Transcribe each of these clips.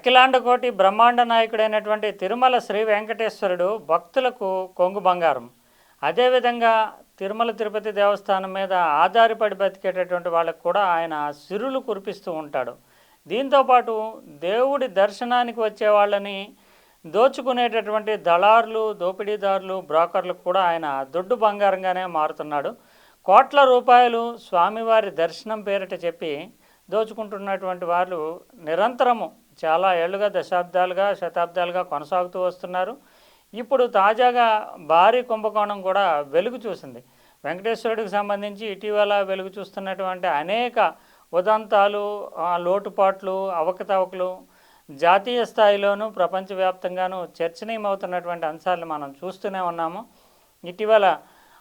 అఖిలాండకోటి బ్రహ్మాండ నాయకుడైనటువంటి తిరుమల శ్రీ వెంకటేశ్వరుడు భక్తులకు కొంగు బంగారం. అదేవిధంగా తిరుమల తిరుపతి దేవస్థానం మీద ఆధారపడి బతికేటటువంటి వాళ్ళకు కూడా ఆయన సిరులు కురిపిస్తూ ఉంటాడు. దీంతోపాటు దేవుడి దర్శనానికి వచ్చే వాళ్ళని దోచుకునేటటువంటి దళారులు దోపిడీదారులు బ్రోకర్లకు కూడా ఆయన దొడ్డు బంగారంగానే మారుతున్నాడు. కోట్ల రూపాయలు స్వామివారి దర్శనం పేరిట చెప్పి దోచుకుంటున్నటువంటి వాళ్ళు నిరంతరము చాలా ఏళ్ళుగా దశాబ్దాలుగా శతాబ్దాలుగా కొనసాగుతూ వస్తున్నారు. ఇప్పుడు తాజాగా భారీ కుంభకోణం కూడా వెలుగు చూసింది. వెంకటేశ్వరుడికి సంబంధించి ఇటీవల వెలుగు చూస్తున్నటువంటి అనేక ఉదంతాలు లోటుపాట్లు అవకతవకలు జాతీయ స్థాయిలోనూ ప్రపంచవ్యాప్తంగానూ చర్చనీయమవుతున్నటువంటి అంశాలను మనం చూస్తూనే ఉన్నాము. ఇటీవల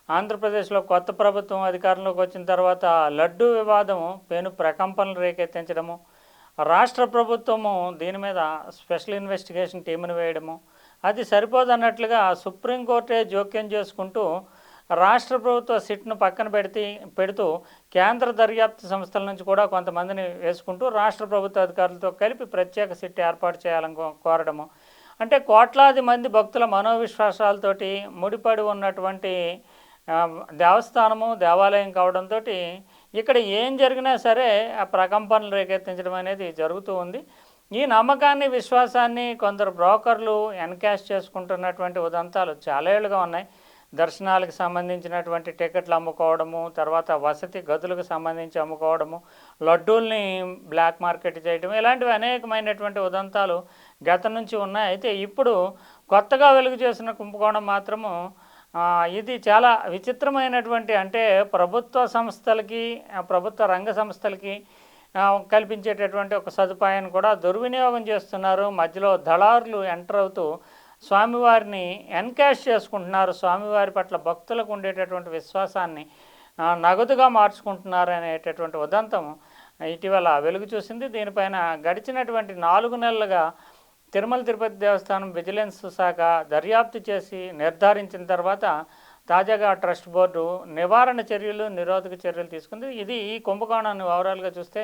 ఆంధ్రప్రదేశ్లో కొత్త ప్రభుత్వం అధికారంలోకి వచ్చిన తర్వాత లడ్డూ వివాదం పెను ప్రకంపనలు రేకెత్తించడము రాష్ట్ర ప్రభుత్వము దీని మీద స్పెషల్ ఇన్వెస్టిగేషన్ టీమును వేయడము. అది సరిపోదన్నట్లుగా సుప్రీంకోర్టే జోక్యం చేసుకుంటూ రాష్ట్ర ప్రభుత్వ సిట్ను పక్కన పెడితే పెడుతూ కేంద్ర దర్యాప్తు సంస్థల నుంచి కూడా కొంతమందిని వేసుకుంటూ రాష్ట్ర ప్రభుత్వ అధికారులతో కలిపి ప్రత్యేక సిట్ ఏర్పాటు చేయాలని కోరడము. అంటే కోట్లాది మంది భక్తుల మనోవిశ్వాసాలతోటి ముడిపడి ఉన్నటువంటి దేవస్థానము దేవాలయం కావడంతో ఇక్కడ ఏం జరిగినా సరే ఆ ప్రకంపనలు రేకెత్తించడం అనేది జరుగుతూ ఉంది. ఈ నమ్మకాన్ని విశ్వాసాన్ని కొందరు బ్రోకర్లు ఎన్కాష్ చేసుకుంటున్నటువంటి ఉదంతాలు చాలా ఏళ్ళుగా ఉన్నాయి. దర్శనాలకు సంబంధించినటువంటి టికెట్లు అమ్ముకోవడము తర్వాత వసతి గదులకు సంబంధించి అమ్ముకోవడము లడ్డూల్ని బ్లాక్ మార్కెట్ చేయడం ఇలాంటివి అనేకమైనటువంటి ఉదంతాలు గత నుంచి ఉన్నాయి. అయితే ఇప్పుడు కొత్తగా వెలుగు చేసిన కుంభకోణం మాత్రము ఇది చాలా విచిత్రమైనటువంటి అంటే ప్రభుత్వ సంస్థలకి ప్రభుత్వ రంగ సంస్థలకి కల్పించేటటువంటి ఒక సదుపాయాన్ని కూడా దుర్వినియోగం చేస్తున్నారు. మధ్యలో దళారులు ఎంటర్ అవుతూ స్వామివారిని ఎన్కాష్ చేసుకుంటున్నారు. స్వామివారి పట్ల భక్తులకు ఉండేటటువంటి విశ్వాసాన్ని నగదుగా మార్చుకుంటున్నారు అనేటటువంటి ఉదంతం ఇటీవల వెలుగు చూసింది. దీనిపైన గడిచినటువంటి నాలుగు నెలలుగా తిరుమల తిరుపతి దేవస్థానం విజిలెన్స్ శాఖ దర్యాప్తు చేసి నిర్ధారించిన తర్వాత తాజాగా ట్రస్ట్ బోర్డు నివారణ చర్యలు నిరోధక చర్యలు తీసుకుంది. ఇది ఈ కుంభకోణాన్ని ఓవరాల్గా చూస్తే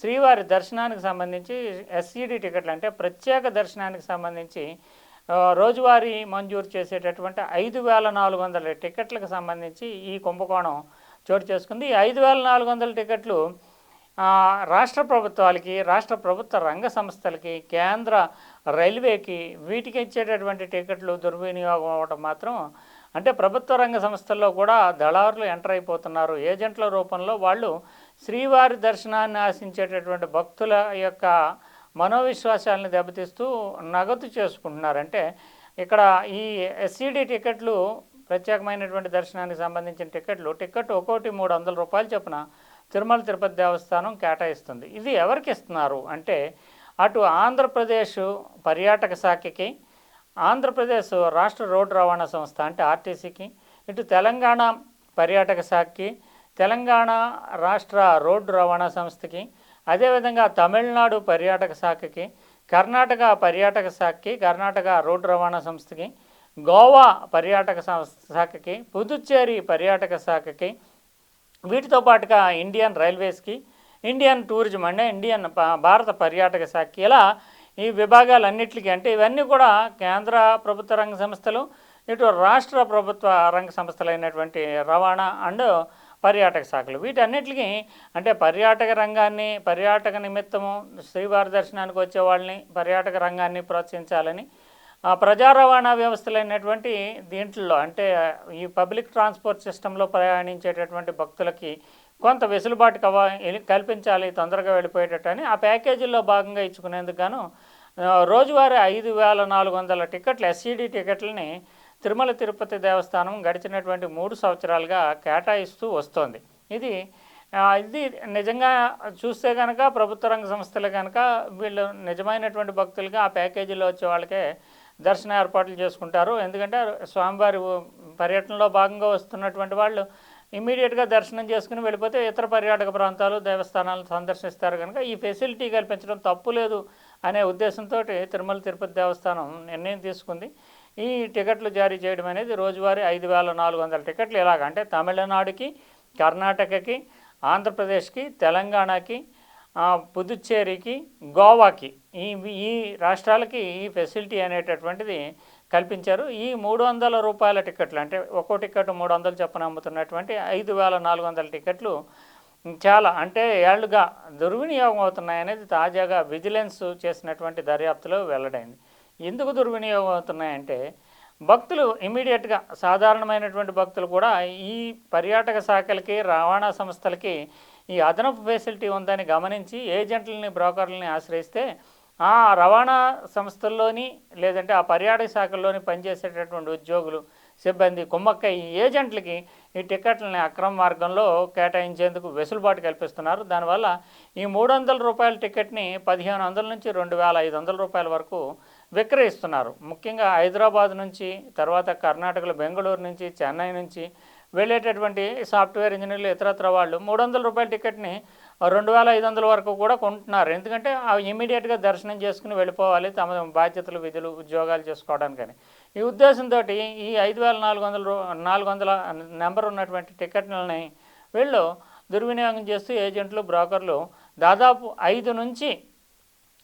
శ్రీవారి దర్శనానికి సంబంధించి ఎస్సీడీ టికెట్లు అంటే ప్రత్యేక దర్శనానికి సంబంధించి రోజువారీ మంజూరు చేసేటటువంటి ఐదు వేల నాలుగు వందల టికెట్లకు సంబంధించి ఈ కుంభకోణం చోటు చేసుకుంది. ఈ ఐదు వేల నాలుగు వందల టికెట్లు రాష్ట్ర ప్రభుత్వాలకి రాష్ట్ర ప్రభుత్వ రంగ సంస్థలకి కేంద్ర రైల్వేకి వీటికి ఇచ్చేటటువంటి టికెట్లు దుర్వినియోగం అవ్వడం మాత్రం అంటే ప్రభుత్వ రంగ సంస్థల్లో కూడా దళారులు ఎంటర్ అయిపోతున్నారు. ఏజెంట్ల రూపంలో వాళ్ళు శ్రీవారి దర్శనాన్ని ఆశించేటటువంటి భక్తుల యొక్క మనోవిశ్వాసాలను దెబ్బతీస్తూ నగదు చేసుకుంటున్నారు. అంటే ఇక్కడ ఈ ఎస్సీడీ టికెట్లు ప్రత్యేకమైనటువంటి దర్శనానికి సంబంధించిన టికెట్లు టికెట్ ఒక్కోటి మూడు వందల రూపాయలు చొప్పున తిరుమల తిరుపతి దేవస్థానం కేటాయిస్తుంది. ఇది ఎవరికి ఇస్తున్నారు? అంటే అటు ఆంధ్రప్రదేశ్ పర్యాటక శాఖకి ఆంధ్రప్రదేశ్ రాష్ట్ర రోడ్డు రవాణా సంస్థ అంటే ఆర్టీసీకి ఇటు తెలంగాణ పర్యాటక శాఖకి తెలంగాణ రాష్ట్ర రోడ్డు రవాణా సంస్థకి అదేవిధంగా తమిళనాడు పర్యాటక శాఖకి కర్ణాటక పర్యాటక శాఖకి కర్ణాటక రోడ్డు రవాణా సంస్థకి గోవా పర్యాటక శాఖకి పుదుచ్చేరి పర్యాటక శాఖకి వీటితో పాటుగా ఇండియన్ రైల్వేస్కి ఇండియన్ టూరిజం అంటే ఇండియన్ భారత పర్యాటక శాఖ. ఇలా ఈ విభాగాలన్నిటికీ అంటే ఇవన్నీ కూడా కేంద్ర ప్రభుత్వ రంగ సంస్థలు ఇటు రాష్ట్ర ప్రభుత్వ రంగ సంస్థలైనటువంటి రవాణా అండ్ పర్యాటక శాఖలు. వీటన్నిటికీ అంటే పర్యాటక రంగాన్ని పర్యాటక నిమిత్తము శ్రీవారి దర్శనానికి వచ్చే వాళ్ళని పర్యాటక రంగాన్ని ప్రోత్సహించాలని ప్రజా రవాణా వ్యవస్థలైనటువంటి దీంట్లో అంటే ఈ పబ్లిక్ ట్రాన్స్పోర్ట్ సిస్టంలో ప్రయాణించేటటువంటి భక్తులకి కొంత వెసులుబాటు కవ కల్పించాలి తొందరగా వెళ్ళిపోయేటట్టు అని ఆ ప్యాకేజీల్లో భాగంగా ఇచ్చుకునేందుకు గాను రోజువారీ ఐదు వేల నాలుగు వందల టికెట్లు ఎస్సీడీ టికెట్లని తిరుమల తిరుపతి దేవస్థానం గడిచినటువంటి మూడు సంవత్సరాలుగా కేటాయిస్తూ వస్తోంది. ఇది ఇది నిజంగా చూస్తే కనుక ప్రభుత్వ రంగ సంస్థలు కనుక వీళ్ళు నిజమైనటువంటి భక్తులుగా ఆ ప్యాకేజీలో వచ్చే వాళ్ళకే దర్శన ఏర్పాట్లు చేసుకుంటారు. ఎందుకంటే స్వామివారి పర్యటనలో భాగంగా వస్తున్నటువంటి వాళ్ళు ఇమీడియట్గా దర్శనం చేసుకుని వెళ్ళిపోతే ఇతర పర్యాటక ప్రాంతాలు దేవస్థానాలను సందర్శిస్తారు కనుక ఈ ఫెసిలిటీ కల్పించడం తప్పు లేదు అనే ఉద్దేశంతో తిరుమల తిరుపతి దేవస్థానం నిర్ణయం తీసుకుంది. ఈ టికెట్లు జారీ చేయడం అనేది రోజువారీ ఐదు వేల నాలుగు వందల టికెట్లు ఇలాగ. అంటే తమిళనాడుకి కర్ణాటకకి ఆంధ్రప్రదేశ్కి తెలంగాణకి పుదుచ్చేరికి గోవాకి ఈ ఈ రాష్ట్రాలకి ఈ ఫెసిలిటీ అనేటటువంటిది కల్పించారు. ఈ మూడు వందల రూపాయల టికెట్లు అంటే ఒక్కో టికెట్ మూడు వందలు చొప్పున అమ్ముతున్నటువంటి ఐదు వేల నాలుగు వందల టికెట్లు చాలా అంటే ఏళ్ళుగా దుర్వినియోగం అవుతున్నాయనేది తాజాగా విజిలెన్స్ చేసినటువంటి దర్యాప్తులో వెల్లడైంది. ఎందుకు దుర్వినియోగం అవుతున్నాయంటే భక్తులు ఇమీడియట్గా సాధారణమైనటువంటి భక్తులు కూడా ఈ పర్యాటక శాఖలకి రవాణా సంస్థలకి ఈ అదనపు ఫెసిలిటీ ఉందని గమనించి ఏజెంట్లని బ్రోకర్లని ఆశ్రయిస్తే ఆ రవాణా సంస్థల్లోని లేదంటే ఆ పర్యాటక శాఖల్లోని పనిచేసేటటువంటి ఉద్యోగులు సిబ్బంది కుమ్మక్క ఈ ఏజెంట్లకి ఈ టికెట్లని అక్రమ మార్గంలో కేటాయించేందుకు వెసులుబాటు కల్పిస్తున్నారు. దానివల్ల ఈ మూడు వందల రూపాయల టికెట్ని పదిహేను వందల నుంచి రెండు వేల ఐదు వందల రూపాయల వరకు విక్రయిస్తున్నారు. ముఖ్యంగా హైదరాబాద్ నుంచి తర్వాత కర్ణాటకలో బెంగళూరు నుంచి చెన్నై నుంచి వెళ్ళేటటువంటి సాఫ్ట్వేర్ ఇంజనీర్లు ఇతరత్ర వాళ్ళు మూడు వందల రూపాయల టికెట్ని రెండు వేల ఐదు వందల వరకు కూడా కొంటున్నారు. ఎందుకంటే అవి ఇమీడియట్గా దర్శనం చేసుకుని వెళ్ళిపోవాలి తమ బాధ్యతలు విధులు ఉద్యోగాలు చేసుకోవడానికని. ఈ ఉద్దేశంతో ఈ ఐదు వేల నాలుగు వందల నాలుగు వందల నెంబర్ ఉన్నటువంటి టికెట్లని వీళ్ళు దుర్వినియోగం చేస్తూ ఏజెంట్లు బ్రోకర్లు దాదాపు ఐదు నుంచి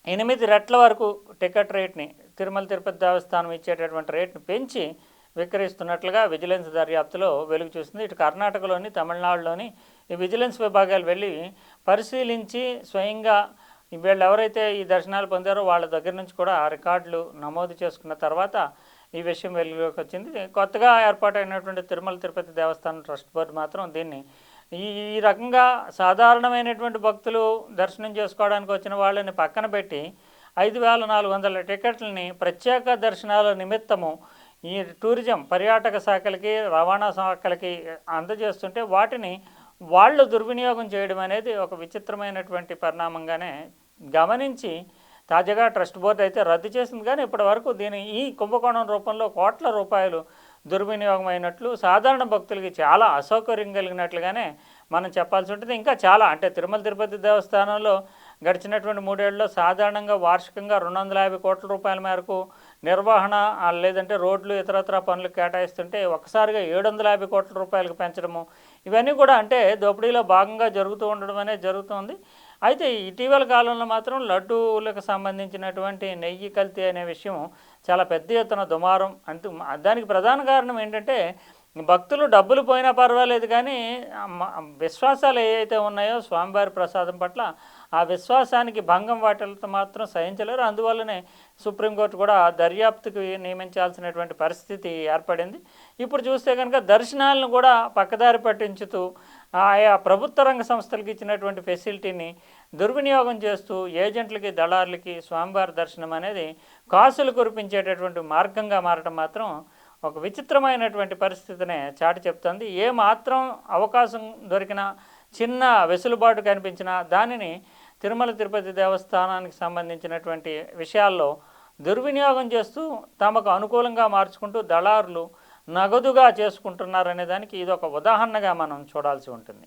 ఎనిమిది రెట్ల వరకు టికెట్ రేట్ని తిరుమల తిరుపతి దేవస్థానం ఇచ్చేటటువంటి రేట్ని పెంచి విక్రయిస్తున్నట్లుగా విజిలెన్స్ దర్యాప్తులో వెలుగు చూసింది. ఇటు కర్ణాటకలోని తమిళనాడులోని ఈ విజిలెన్స్ విభాగాలు వెళ్ళి పరిశీలించి స్వయంగా వీళ్ళు ఎవరైతే ఈ దర్శనాలు పొందారో వాళ్ళ దగ్గర నుంచి కూడా ఆ రికార్డులు నమోదు చేసుకున్న తర్వాత ఈ విషయం వెలుగులోకి వచ్చింది. కొత్తగా ఏర్పాటైనటువంటి తిరుమల తిరుపతి దేవస్థానం ట్రస్ట్ బోర్డు మాత్రం దీన్ని ఈ ఈ రకంగా సాధారణమైనటువంటి భక్తులు దర్శనం చేసుకోవడానికి వచ్చిన వాళ్ళని పక్కన పెట్టి ఐదు వేల నాలుగు వందల టికెట్లని ప్రత్యేక దర్శనాల నిమిత్తము ఈ టూరిజం పర్యాటక శాఖలకి రవాణా శాఖలకి అందజేస్తుంటే వాటిని వాళ్ళు దుర్వినియోగం చేయడం అనేది ఒక విచిత్రమైనటువంటి పరిణామంగానే గమనించి తాజాగా ట్రస్ట్ బోర్డు అయితే రద్దు చేసింది. కానీ ఇప్పటి వరకు దీని ఈ కుంభకోణం రూపంలో కోట్ల రూపాయలు దుర్వినియోగం అయినట్లు సాధారణ భక్తులకి చాలా అసౌకర్యం కలిగినట్లుగానే మనం చెప్పాల్సి ఉంటుంది. ఇంకా చాలా అంటే తిరుమల తిరుపతి దేవస్థానంలో గడిచినటువంటి మూడేళ్ళలో సాధారణంగా వార్షికంగా రెండు వందల యాభై కోట్ల రూపాయల మేరకు నిర్వహణ లేదంటే రోడ్లు ఇతరత్ర పనులు కేటాయిస్తుంటే ఒకసారిగా ఏడు వందల యాభై కోట్ల రూపాయలకు పెంచడము ఇవన్నీ కూడా అంటే దోపిడీలో భాగంగా జరుగుతూ ఉండడం అనేది జరుగుతుంది. అయితే ఇటీవల కాలంలో మాత్రం లడ్డూలకు సంబంధించినటువంటి నెయ్యి కల్తీ అనే విషయం చాలా పెద్ద ఎత్తున దుమారం. అంటూ దానికి ప్రధాన కారణం ఏంటంటే భక్తులు డబ్బులు పోయినా పర్వాలేదు కానీ విశ్వాసాలు ఏవైతే ఉన్నాయో స్వామివారి ప్రసాదం పట్ల ఆ విశ్వాసానికి భంగం వాటితో మాత్రం సహించలేరు. అందువల్లనే సుప్రీంకోర్టు కూడా దర్యాప్తుకి నియమించాల్సినటువంటి పరిస్థితి ఏర్పడింది. ఇప్పుడు చూస్తే కనుక దర్శనాలను కూడా పక్కదారి పట్టించుతూ ఆయా ప్రభుత్వ రంగ సంస్థలకు ఇచ్చినటువంటి ఫెసిలిటీని దుర్వినియోగం చేస్తూ ఏజెంట్లకి దళారులకి స్వామివారి దర్శనం అనేది కాసులు కురిపించేటటువంటి మార్గంగా మారడం మాత్రం ఒక విచిత్రమైనటువంటి పరిస్థితినే చాటి చెప్తుంది. ఏ మాత్రం అవకాశం దొరికినా చిన్న వెసులుబాటు కనిపించినా దానిని తిరుమల తిరుపతి దేవస్థానానికి సంబంధించినటువంటి విషయాల్లో దుర్వినియోగం చేస్తూ తమకు అనుకూలంగా మార్చుకుంటూ దళారులు నగదుగా చేసుకుంటున్నారనే దానికి ఇది ఒక ఉదాహరణగా మనం చూడాల్సి ఉంటుంది.